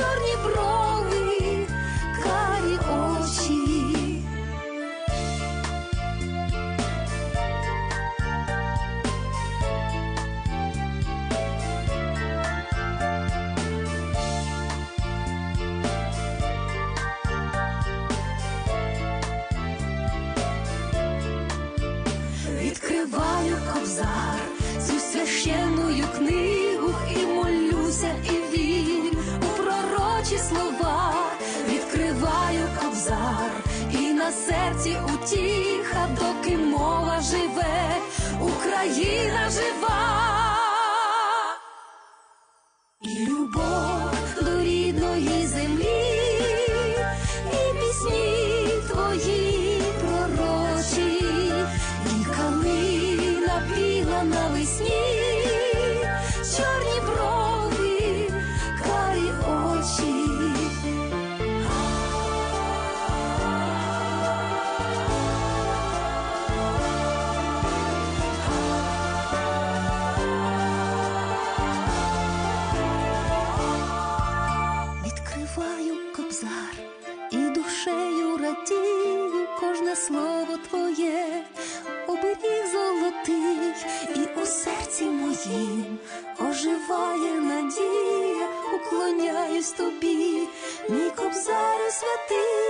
чорні брови, карі очі. Відкриваю кобзар, цю священную книгу на серці утіха, доки мова живе, Україна жива. І любов до рідної землі, і пісні твої пророчі, і калина біла навесні, радію слово твоє, оберіг золотий, і у серці моїм оживає надія, уклоняюсь тобі, мій кобзарю святий.